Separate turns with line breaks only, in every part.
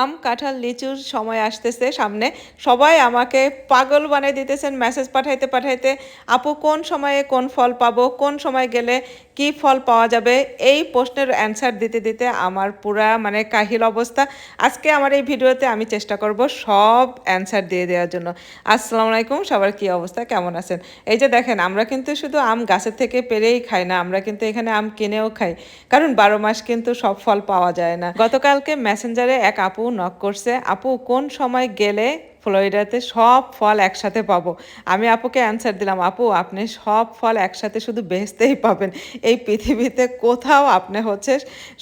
আম, কাঁঠাল, লিচুর সময় আসতেছে সামনে। সবাই আমাকে পাগল বানিয়ে দিতেছেন মেসেজ পাঠাইতে পাঠাইতে। আপু, কোন সময়ে কোন ফল পাবো, কোন সময় গেলে কি ফল পাওয়া যাবে? এই প্রশ্নের অ্যান্সার দিতে দিতে আমার পুরা মানে কাহিল অবস্থা। আজকে আমার এই ভিডিওতে আমি চেষ্টা করব সব অ্যান্সার দিয়ে দেওয়ার জন্য। আসসালামু আলাইকুম, সবার কি অবস্থা? কেমন আছেন? এই যে দেখেন, আমরা কিন্তু শুধু আম গাছের থেকে পেরেই খাই না, আমরা কিন্তু এখানে আম কিনেও খাই। কারণ বারো মাস কিন্তু সব ফল পাওয়া যায় না। গতকালকে মেসেঞ্জারে এক আপু নক করছে। আপু কোন সময় গেলে ফ্লোরিডাতে সব ফল একসাথে পাবো। আমি আপুকে অ্যান্সার দিলাম, আপু, আপনি সব ফল একসাথে শুধু বেচতেই পাবেন। এই পৃথিবীতে কোথাও আপনি হচ্ছে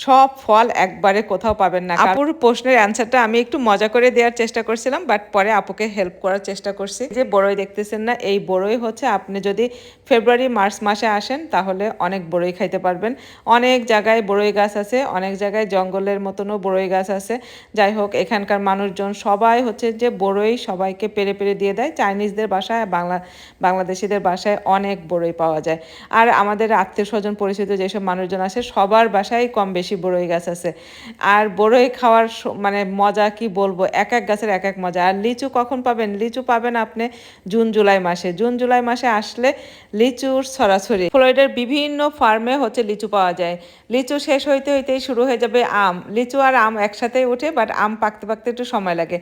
সব ফল একবারে কোথাও পাবেন না। আপুর প্রশ্নের অ্যান্সারটা আমি একটু মজা করে দেওয়ার চেষ্টা করছিলাম বাট পরে আপুকে হেল্প করার চেষ্টা করছি। যে বড়ই দেখতেছেন না, এই বড়ই হচ্ছে আপনি যদি ফেব্রুয়ারি মার্চ মাসে আসেন, তাহলে অনেক বড়ই খাইতে পারবেন। অনেক জায়গায় বড়ই গাছ আছে, অনেক জায়গায় জঙ্গলের মতনও বড়ই গাছ আছে। যাই হোক, এখানকার মানুষজন সবাই হচ্ছে যে বড়ই সবাইকে পেরে পেরে দিয়ে দেয়। চাইনিজদের বাসায়, বাংলা, বাংলাদেশিদের বাসায় অনেক বড়ই পাওয়া যায়। আর আমাদের আত্মীয় স্বজন পরিচিত যেসব মানুষজন আছে, সবার বাসায় কম বেশি বড়ই গাছ আছে। আর বড়ই খাওয়ার মানে মজা কি বলব? এক এক গাছের এক এক মজা। আর লিচু কখন পাবেন? লিচু পাবেন আপনি জুন, জুলাই মাসে। জুন, জুলাই মাসে আসলে লিচুর ছড়াছড়ি ফ্লোরিডার বিভিন্ন ফার্মে হচ্ছে লিচু পাওয়া যায়। লিচু শেষ হইতে হইতেই শুরু হয়ে যাবে আম। লিচু আর আম একসাথেই ওঠে, বাট আম পাকতে পাকতে একটু সময় লাগে।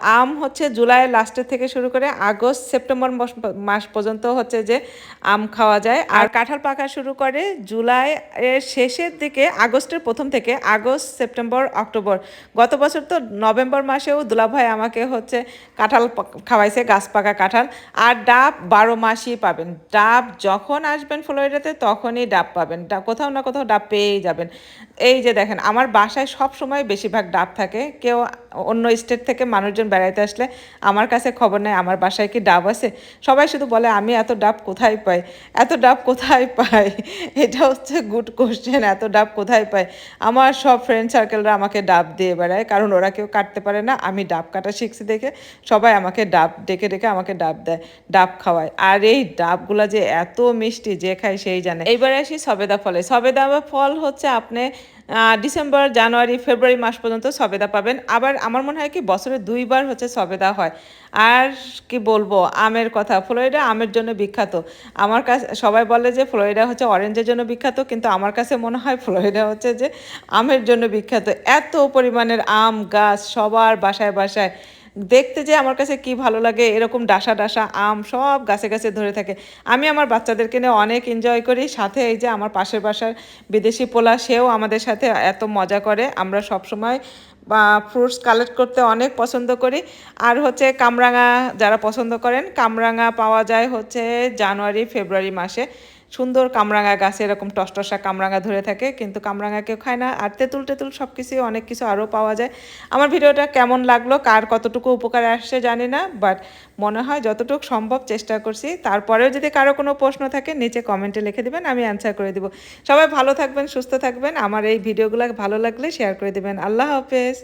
আম হচ্ছে জুলাইয়ের লাস্টের থেকে শুরু করে আগস্ট, সেপ্টেম্বর মাস- পর্যন্ত হচ্ছে যে আম খাওয়া যায়। আর কাঁঠাল পাকা শুরু করে জুলাই এর শেষের দিকে আগস্টের প্রথম থেকে আগস্ট, সেপ্টেম্বর, অক্টোবর। গত বছর তো নভেম্বর মাসেও দুলাভাই আমাকে হচ্ছে কাঁঠাল খাওয়াইছে, গাছ পাকা কাঁঠাল। আর ডাব বারো মাসই পাবেন। ডাব যখন আসবেন ফ্লোরিডাতে তখনই ডাব পাবেন। কোথাও না কোথাও ডাব পেয়েই যাবেন। এই যে দেখেন, আমার বাসায় সব সময় বেশিরভাগ ডাব থাকে। কেউ অন্য স্টেট থেকে মানুষজন বেড়াইতে আসলে আমার কাছে খবর নেই, আমার বাসায় কি ডাব আছে? সবাই শুধু বলে, আমি এত ডাব কোথায় পাই? এত ডাব কোথায় পাই? এটা হচ্ছে গুড কোশ্চেন এত ডাব কোথায় পাই? আমার সব ফ্রেন্ড সার্কেলরা আমাকে ডাব দিয়ে বেড়ায়, কারণ ওরা কেউ কাটতে পারে না, আমি ডাব কাটা শিখছি দেখে সবাই আমাকে ডাব ডেকে ডেকে আমাকে ডাব দেয়, ডাব খাওয়ায়। আর এই ডাবগুলা যে এত মিষ্টি, যে খায় সেই জানে। এইবারে আসি সবেদা ফলে। সবেদা ফল হচ্ছে আপনি ডিসেম্বর, জানুয়ারি, ফেব্রুয়ারি মাস পর্যন্ত সবেদা পাবেন। আবার আমার মনে হয় কি, বছরে দুইবার হচ্ছে সবেদা হয়। আর কি বলব, আমের কথা, ফ্লোরিডা আমের জন্য বিখ্যাত। আমার কাছে, সবাই বলে যে ফ্লোরিডা হচ্ছে অরেঞ্জের জন্য বিখ্যাত, কিন্তু আমার কাছে মনে হয় ফ্লোরিডা হচ্ছে যে আমের জন্য বিখ্যাত। এত পরিমাণের আম, গাছ সবার বাসায় বাসায় দেখতে যে আমার কাছে কি ভালো লাগে, এরকম ডাসা ডাসা আম সব গাছে গাছে ধরে থাকে। আমি আমার বাচ্চাদেরকে নিয়ে অনেক এনজয় করি, সাথে এই যে আমার পাশের বাসার বিদেশি পোলা, সেও আমাদের সাথে এত মজা করে। আমরা সব সময় বা ফ্রুটস কালেক্ট করতে অনেক পছন্দ করি। আর হচ্ছে কামরাঙা যারা পছন্দ করেন, কামরাঙা পাওয়া যায় হচ্ছে জানুয়ারি, ফেব্রুয়ারি মাসে। সুন্দর কামরাঙা গাছে, এরকম টসটসা কামরাঙা ধরে থাকে, কিন্তু কামরাঙা কেউ খায় না। আর তেঁতুল টেতুল সব কিছুই অনেক কিছু আরও পাওয়া যায়। আমার ভিডিওটা কেমন লাগল, কার কতটুকু উপকারে আসছে জানি না বাট মনে হয় যতটুকু সম্ভব চেষ্টা করছি। তারপরেও যদি কারও কোনো প্রশ্ন থাকে, নিচে কমেন্টে লিখে দেবেন, আমি অ্যান্সার করে দিব। সবাই ভালো থাকবেন, সুস্থ থাকবেন। আমার এই ভিডিওগুলো ভালো লাগলে শেয়ার করে দিবেন। আল্লাহ হাফেজ।